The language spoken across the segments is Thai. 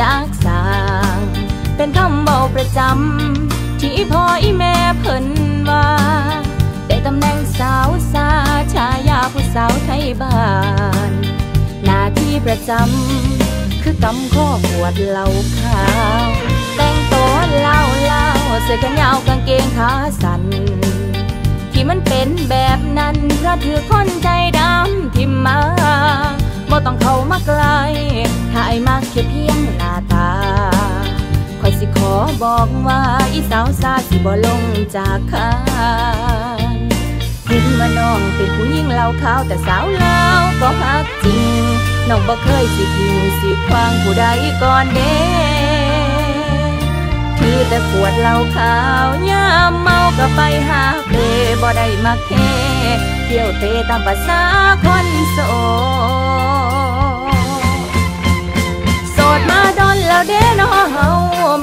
จากสาง เป็นคำเบาประจำ ที่พ่ออีแม่เพิ่นว่า ได้ตำแหน่งสาวสาชายาผู้สาวไทยบ้าน หน้าที่ประจำ คือกำข้อขวดเหล่าขาว แต่งตัวเล่าเล่าเสื้อแขนยาวกางเกงขาสั้นที่มันเป็นแบบนั้นเพราะเธอคนใจาไอ้มากแค่เพียงหน้าตาคอยสิขอบอกว่าอีสาวซาสิบ่ลงจากคานเห็นว่าน้องเป็นผู้หญิงเล่าขาวแต่สาวเล่าก็ฮักจริง น้องบ่เคยสิทิ้งสิควางผู้ใดก่อนเด้คือแต่ขวดเหล้าขาวยามเมาก็ไปหาเปบ่ได้มาแค่เที่ยวเตะตามภาษาคนโสด เด้นอเฮา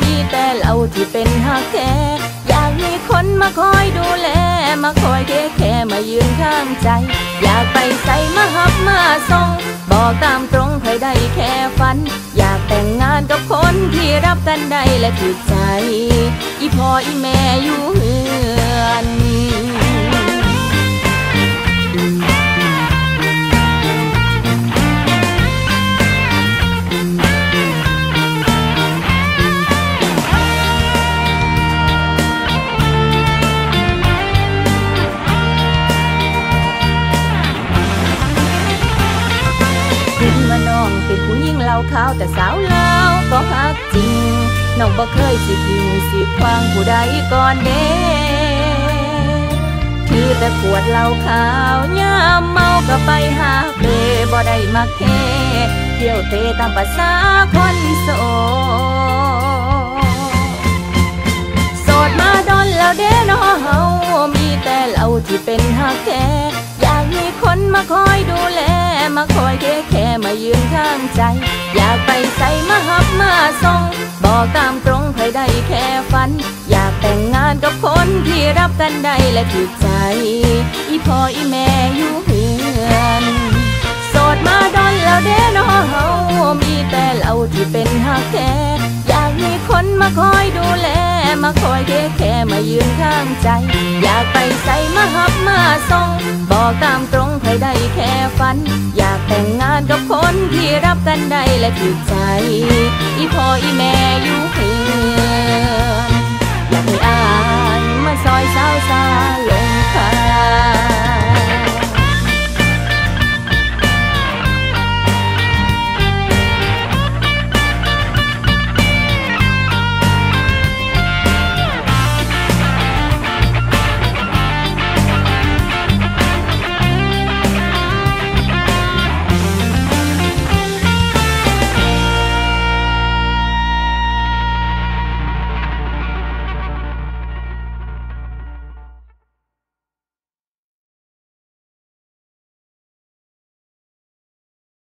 มีแต่เราที่เป็นหักแท้อยากมีคนมาคอยดูแล มาคอยเทแค่มายืนข้างใจ อยากไปใส่มาหับมาส่งบอกตามตรงเคยได้แค่ฝัน อยากแต่งงานกับคนที่รับกันได้และถูกใจ อีพ่ออีแม่อยู่เฮือ ขาวแต่สาวลาวก็ฮักจริงน้องบ่เคยสิทิ้งสิควางผู้ใดก่อนเด้คือแต่ขวดเหล้าขาว ยามเมาก็ไปหาเปบ่ได้มาแค่เที่ยวเตะตามภาษาคนโสดโสดมาดอนแล้วเด้น้อเฮามีแต่เราที่เป็นฮักแท้อยากมีคนมาคอยดูแล ยืนข้างใจ อยากไปใส่มาหับมาส่งบอกตามตรงใครได้แค่ฝัน อยากแต่งงานกับคนที่รับกันได้และถูกใจ อีพ่ออีแม่อยู่เฮือนโสดมาดอนแล้วเด้นอเฮามีแต่เราที่เป็นฮักแท้อยากมีคนมาคอยดูแล มาคอยเทแค่มายืนข้างใจ อยากไปใส่มาหับมาส่งบอกตามตรงใครได้แค่ฝัน อยากแต่งงาน กับคนที่รับกันได้และถูกใจ อีพ่ออีแม่อยู่เฮือนอยากให้อายมาซอยสาวสาว